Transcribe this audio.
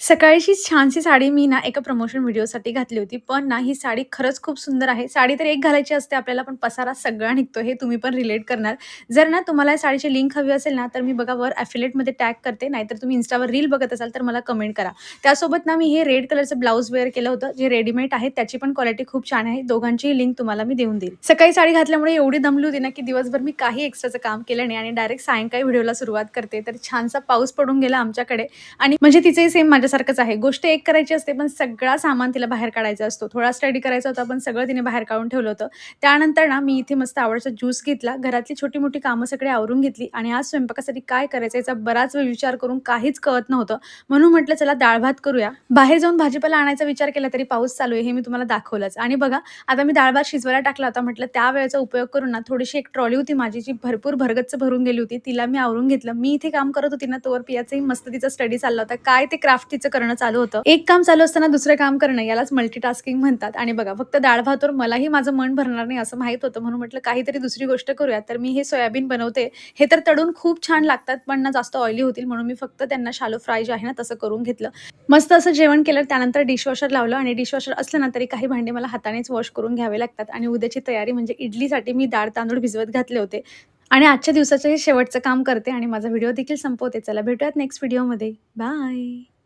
सकाळची छानशी साडी मी ना एका प्रमोशन व्हिडिओसाठी घातली होती. पण ना ही साडी खरंच खूप सुंदर आहे. साडी तर एक घालायची असते आपल्याला, पण पसारा सगळा निघतो. हे तुम्ही पण रिलेट करणार. जर ना तुम्हाला या साडीची लिंक हवी असेल ना, तर मी बघा वर ॲफिलेटमध्ये टॅग करते. नाहीतर तुम्ही इंस्टावर रील बघत असाल तर मला कमेंट करा. त्यासोबत ना मी हे रेड कलरचं ब्लाऊज वेअर केलं होतं, जे रेडीमेड आहे. त्याची पण क्वालिटी खूप छान आहे. दोघांचीही लिंक तुम्हाला मी देऊन देईल. सकाळी साडी घातल्यामुळे एवढी दमली होती ना, की दिवसभर मी काही एक्स्ट्राचं काम केलं नाही आणि डायरेक्ट सायंकाळी व्हिडिओला सुरुवात करते. तर छानसा पाऊस पडून गेला आमच्याकडे आणि म्हणजे तिचंही सेम सारखंच आहे. गोष्ट एक करायची असते, पण सगळा सामान तिला बाहेर काढायचा असतो. थोडा स्टडी करायचा होता, पण सगळं तिने बाहेर काढून ठेवलं होतं. त्यानंतर ना मी इथे मस्त आवडचा ज्यूस घेतला. घरातली छोटी-मोठी कामं सगळी आवरून घेतली आणि आज स्वयंपाकासाठी काय करायचं याचा बराच वेळ विचार करून काहीच कळत नव्हतं. म्हणून म्हटलं चला डाळ-भात करूया. बाहेर जाऊन भाजीपाला आणायचा विचार केला तरी पाऊस चालू आहे, हे मी तुम्हाला दाखवलंच. आणि बघा आता मी डाळ-भात शिजवायला टाकला होता. म्हटलं त्या वेळेचा उपयोग करून ना थोडीशी एक ट्रॉली होती माझी, जी भरपूर भरगच्च भरून गेली होती. तिला मी आवरून घेतलं. मी इथे काम करत होती ना, तोवर पियाचाही मस्त तिचा स्टडी चालला होता. काय ते क्राफ्ट तिचं करणं चालू होतं. एक काम चालू असताना दुसरं काम करणं यालाच मल्टीटास्किंग म्हणतात. आणि बघा फक्त डाळ-भातावर मलाही माझं मन भरणार नाही असं माहीत होतं. म्हणून म्हटलं काहीतरी दुसरी गोष्ट करूया. तर मी हे सोयाबीन बनवते. हे तर तडून खूप छान लागतात, पण ना जास्त ऑइली होतील म्हणून मी फक्त त्यांना शालो फ्राय जे आहे ना, तसं करून घेतलं. मस्त असं जेवण केलं. त्यानंतर डिशवॉशर लावलं आणि डिशवॉशर असलं ना, तरी काही भांडे मला हातानेच वॉश करून घ्यावे लागतात. आणि उद्याची तयारी म्हणजे इडलीसाठी मी डाळ तांदूळ भिजवत घातले होते. आणि आजच्या दिवसाचं हे शेवटचं काम करते आणि माझा व्हिडिओ देखील संपवते. चला भेटूयात नेक्स्ट व्हिडिओमध्ये. बाय.